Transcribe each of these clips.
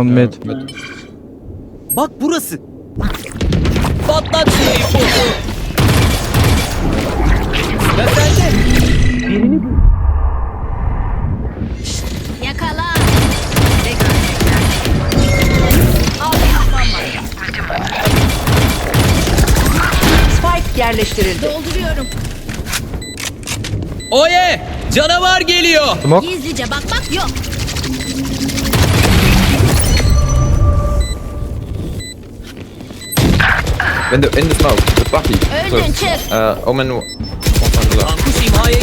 On mid. Bak burası. Patlat şu infosu. Ve sende. Yakala. Spike yerleştirildi. Dolduruyorum. Oye! Canavar geliyor. Gizlice bakmak yok. In the in the smoke, the Bucky. Öldün çık. Uh, Omen. one below. İmhaya.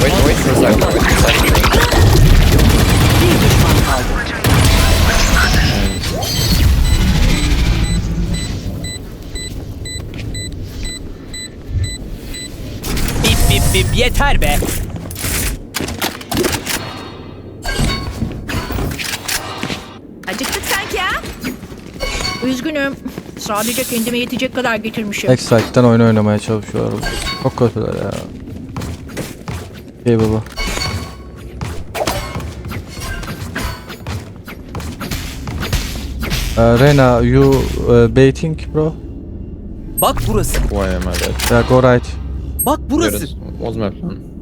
Wait, wait for a second. Wait for a second. Bir düşman kaldı. Bip bip bip yeter be. Acıktık sanki ha. Üzgünüm. Sadece kendime yetecek kadar getirmişim. Backside'den oyun oynamaya çalışıyorlar. Çok kötüler ya. İyi baba. Uh, Reyna, you uh, baiting bro? Bak burası. Why am I dead? Yeah, go right. Bak burası. that's- what's my plan?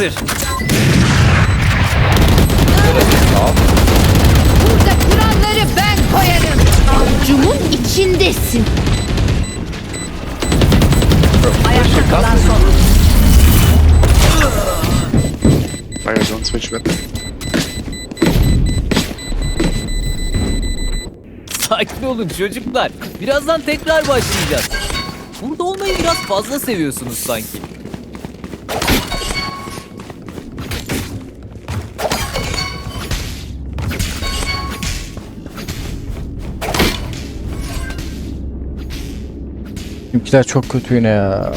Hazır. Burada kuralları ben koyarım. Avcumun içindesin. Ayakta kalan son. Fire zone switch weapon. Sakin olun çocuklar. Birazdan tekrar başlayacağız. Burada olmayı biraz fazla seviyorsunuz sanki. Bizimkiler çok kötü yine ya.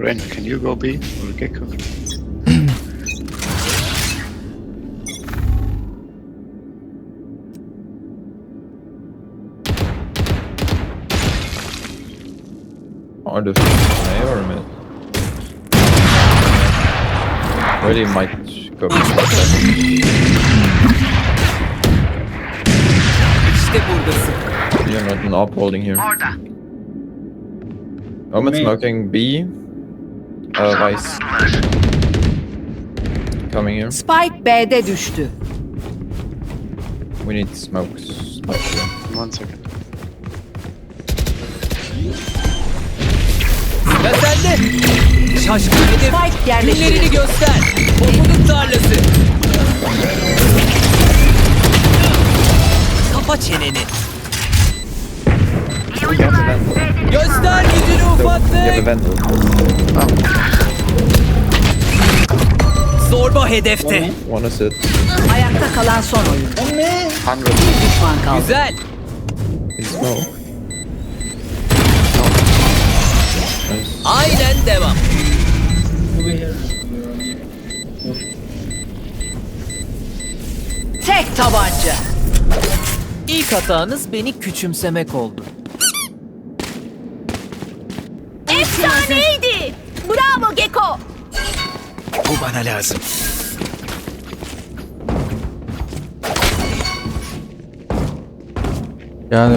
Reyna, can you go B or Gecko? Or the A or mid? Really might go. İşte You're not an op holding here. Omen smoking B. Uh, Vice. Coming here. Spike B'de düştü. We need smokes. Smoke here. One second. Sende. Şaşkın hedef. Spike yerleştirildi. Günlerini göster. Topunun tarlası. Kapa çeneni. Göster gücünü ufaklık. Zorba hedefte. One is. Ayakta kalan son oyun. Hundred. Düşman kaldı. Güzel. No. No. Aynen devam. Tek tabanca. İlk hatanız beni küçümsemek oldu. Bu bana lazım. Yani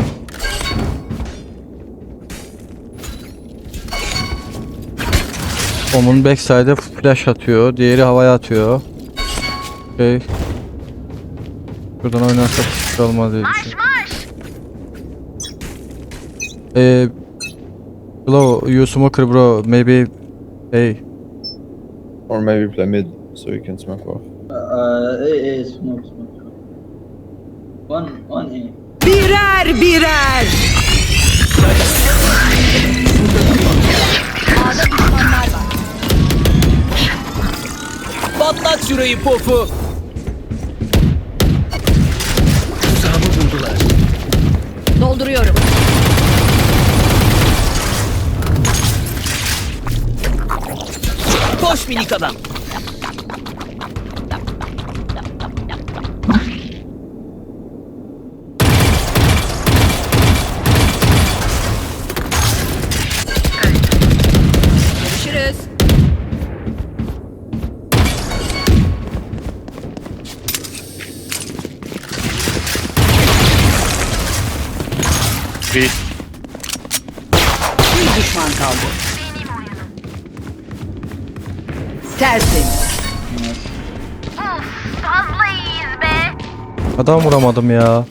Om'un backside'e flash atıyor. Diğeri havaya atıyor. Şey. Buradan oynarsak hiçbir şey olmaz diye düşünüyorum. Eee Hello, you smoker bro. Maybe hey. Or maybe play mid so you can smoke off. Uh, A, A, smoke, smoke. One, one A. Birer birer. Patlat şurayı pofu. Tuzağımı buldular. Dolduruyorum. Koş minik adam. Görüşürüz. Three. Bir düşman kaldı. Tertemiz. Uf fazla iyiyiz be. Adam vuramadım ya.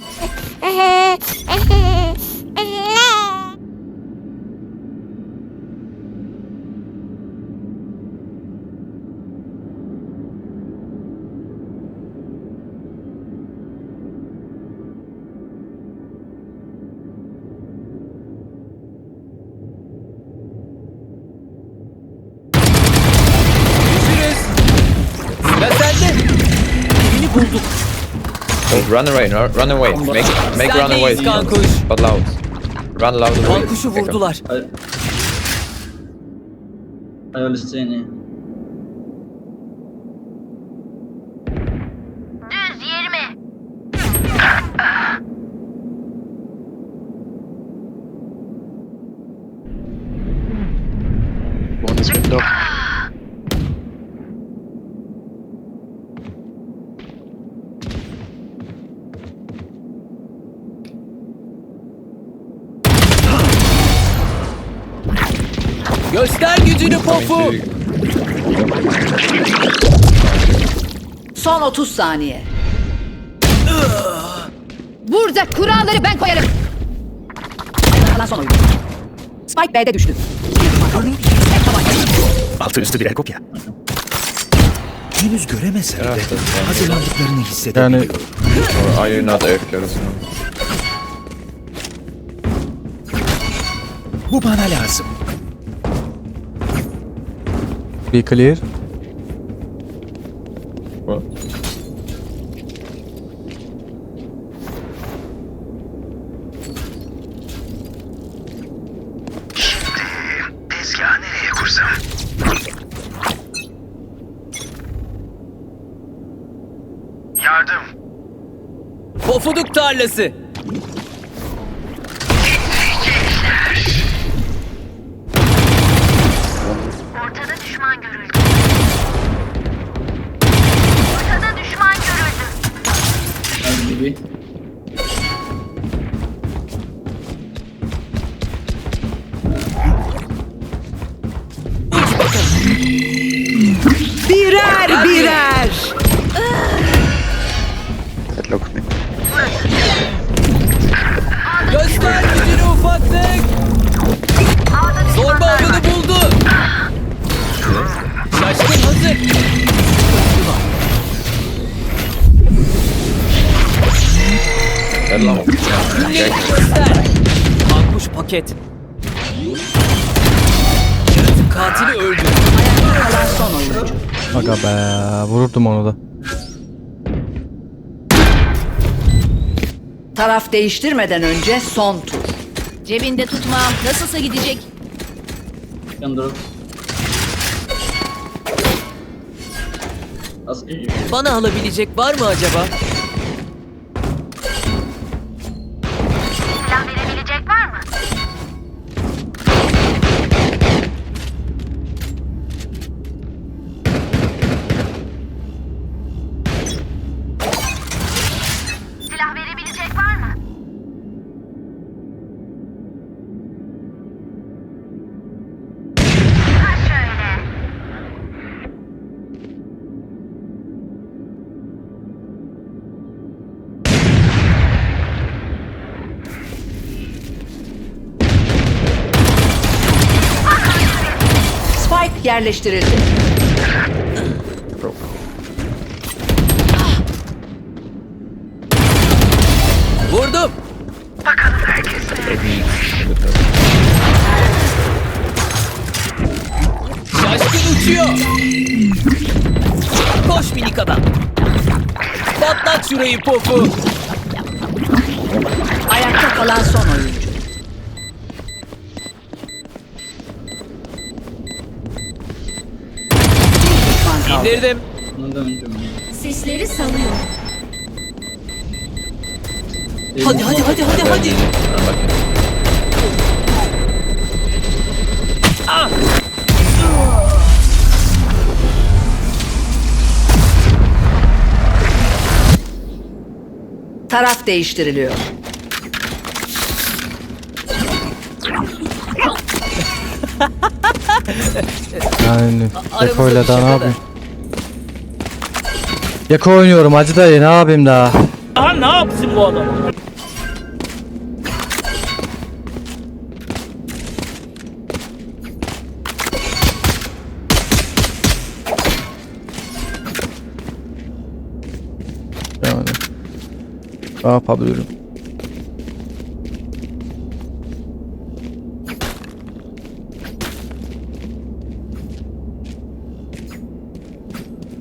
Run away, run away. Make make run away. Kankuş. But loud. Run loud away. Kankuşu vurdular. I, will stay in A. Düz 20. One is window. Göster you. Son 30 saniye. Burada kuralları ben koyarım. Ayakta kalan son oyuncu. Spike B'de düştü. Tek tabanca. Altı üstü birer kopya. Henüz göremesem de hazırlandıklarını Yani hissedebiliyorum. Or are you not AFK? Bu bana lazım. Be clear. What? Tezgahı nereye kursam? Yardım. Pofuduk tarlası. Kendini göster. Kalkmış paket. Yaratık katili öldü. Ayakta kalan son oyuncu. Aga be vururdum onu da. Taraf değiştirmeden önce son tur. Cebinde tutmam. Nasılsa gidecek. Yandırın. Bana alabilecek var mı acaba? Yerleştirildi. Vurdum. Şaşkın uçuyor. Koş minik adam. Patlat şurayı popu. Ayakta kalan son oyuncu. İndirdim. Sesleri salıyor. Hadi hadi hadi hadi hadi. Taraf değiştiriliyor. Yani bir daha ne da. yapayım? Gekko oynuyorum Hacı dayı ne yapayım daha? Aha ne yapsın bu adam? Yani. Ne yapabilirim?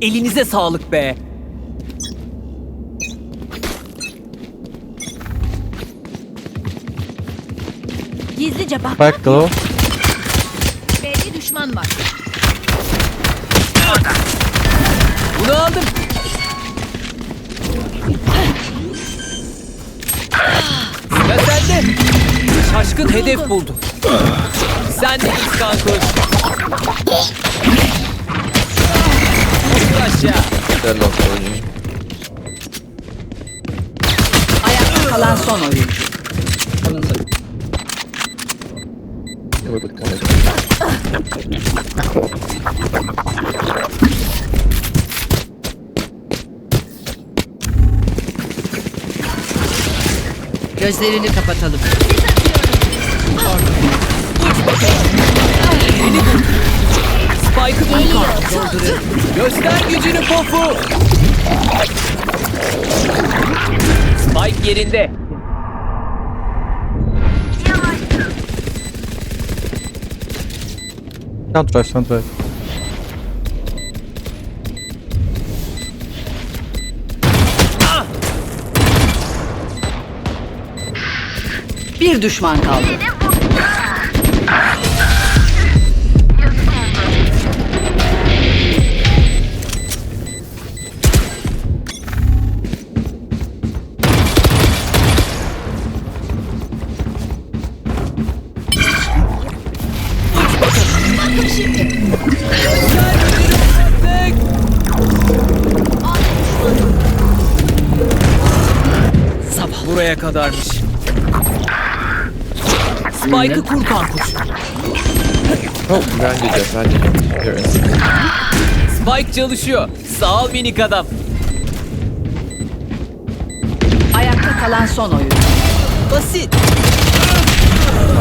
Elinize sağlık be. Gizlice bak. Spike Glow. B'de düşman var. Bunu aldım. Sıra sende. Şaşkın hedef buldu. Sen de git kankuş. Otur aşağı. Ayakta kalan son oyuncu. One side. Guys. Gözlerini kapatalım. Spike'ı bul kanka. Göster gücünü pofu. Spike yerinde. Can't rush, can't rush. Bir düşman kaldı. Kadarmış. Spike'ı kur kankuş. Oh, Jeff. Behind you. Here, inside. Spike çalışıyor. Sağ ol minik adam. Ayakta kalan son oyuncu. Basit.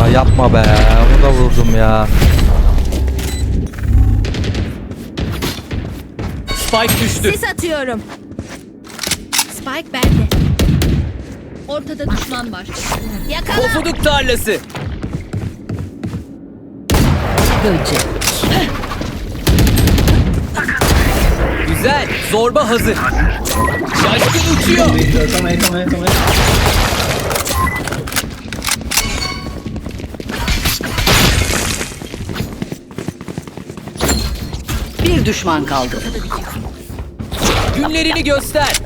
Ya yapma be. Onu da vurdum ya. Spike düştü. Sis atıyorum. Spike bende. Ortada düşman var. Yakala. Pofuduk tarlası. Böcek. Güzel. Zorba hazır. Şaşkın uçuyor. Bir düşman kaldı. Günlerini göster.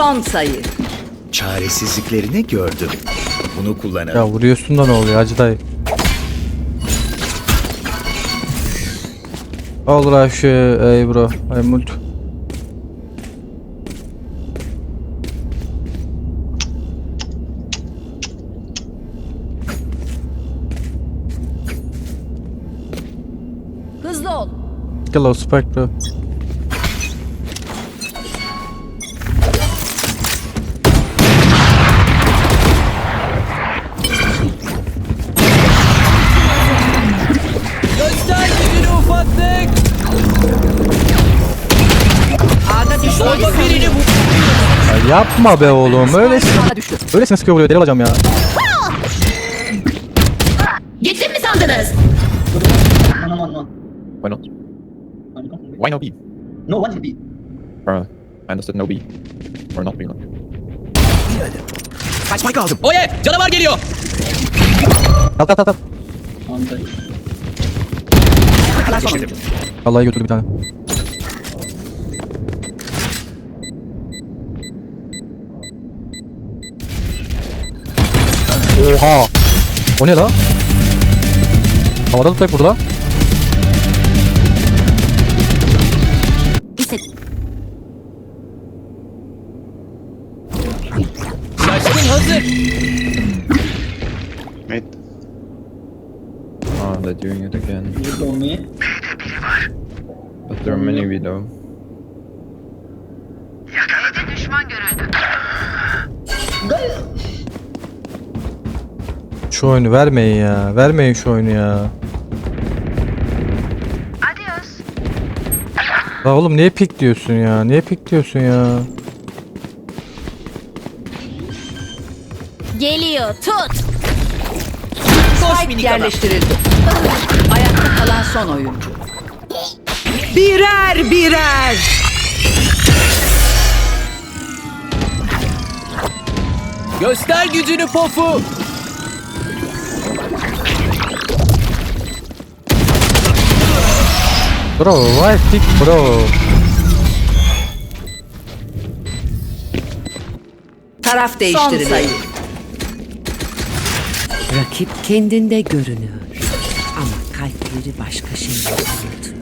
Son sayı. Çaresizliklerini gördüm. Bunu. Ya vuruyorsun da ne oluyor Hacı dayı? Al Raşi, ey bro, ey mult. Hızlı ol. Hello bro. Yapma be oğlum, öylesine, düştü. öylesine sıkıyor vuruyor, deli olacağım ya. Gittim mi sandınız? One, one. Why not? Why no B? No, one is B. Or, I understood no B. Or not B. Spike aldım. Oye canavar geliyor. Side. Kalan son oyuncu. Vallahi götürdü bir tane. Oha! O ne la? Havada tutacak burada. Şu oyunu vermeyin ya. Vermeyin şu oyunu ya. Adios. La oğlum niye pik diyorsun ya? Niye pik diyorsun ya? Geliyor tut. Koş Spike yerleştirildi. Ayakta kalan son oyuncu. Birer birer. Göster gücünü pofu. Bro, why pick bro? Taraf değiştiriliyor. Rakip kendinde görünüyor. Ama kalpleri başka şeyler buldu.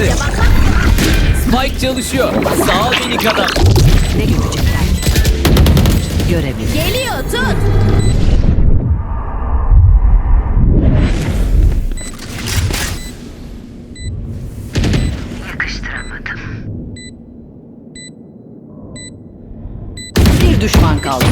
Tarlası. Spike çalışıyor. Sağ ol minik adam. Ne görecekler? Görebilir. Geliyor tut. Yakıştıramadım. Bir düşman kaldı.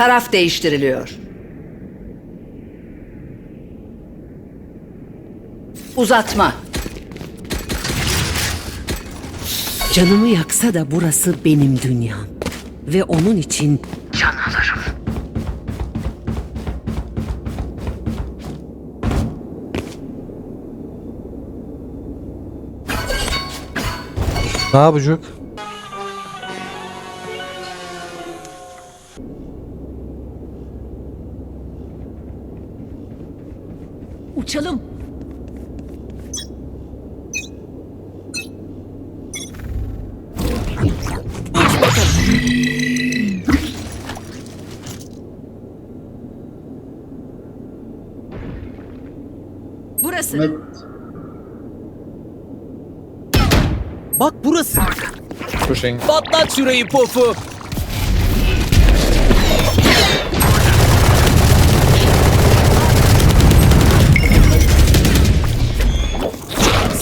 Taraf değiştiriliyor. Uzatma. Canımı yaksa da burası benim dünyam. Ve onun için Can alırım. Ne yapacak? Burası. Mid. Bak burası. Pushing. Patlat şurayı pofu.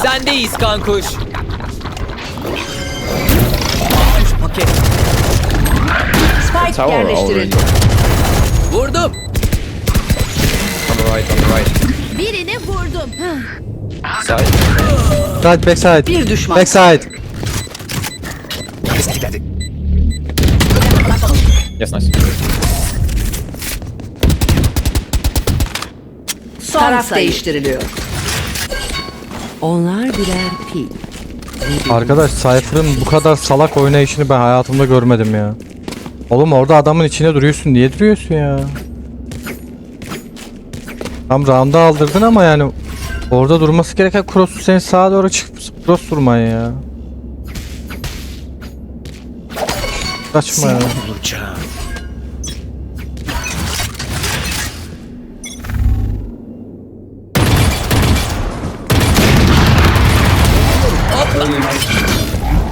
Sendeyiz kankuş. Kankuş paket. Spike Tower yerleştirildi. Vurdum. On the right, on the right. Side. Side backside. Bir düşman. Backside. Yes, nice. Son Taraf değiştiriliyor. Onlar birer pil. Arkadaş Cypher'ın bu kadar salak oynayışını ben hayatımda görmedim ya. Oğlum orada adamın içine duruyorsun. Niye duruyorsun ya? Tam round'u aldırdın ama yani orada durması gereken cross'u sen sağa doğru çıkıp cross durman ya. Saçma ya.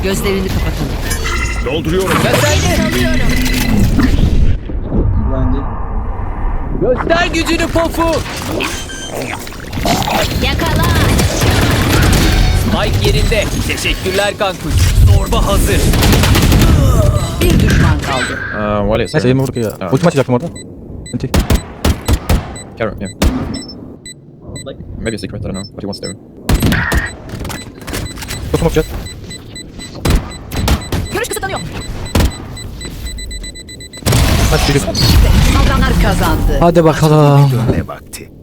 Gözlerini kapatalım. Dolduruyorum. Blinded. Göster gücünü pofu. Yakala. Mike yerinde. Teşekkürler kankuş. Zorba hazır. Bir düşman kaldı. Uh, what is Neyse yeme vurduk ya. Tamam. Ultim açacaktım orada. Enti. Carrot, yeah. Maybe a secret, I don't know what he wants to do. Totum atacağız. Görüş kısıtlanıyor. Hadi bir Saldıranlar kazandı. Hadi bakalım. Dönme vakti.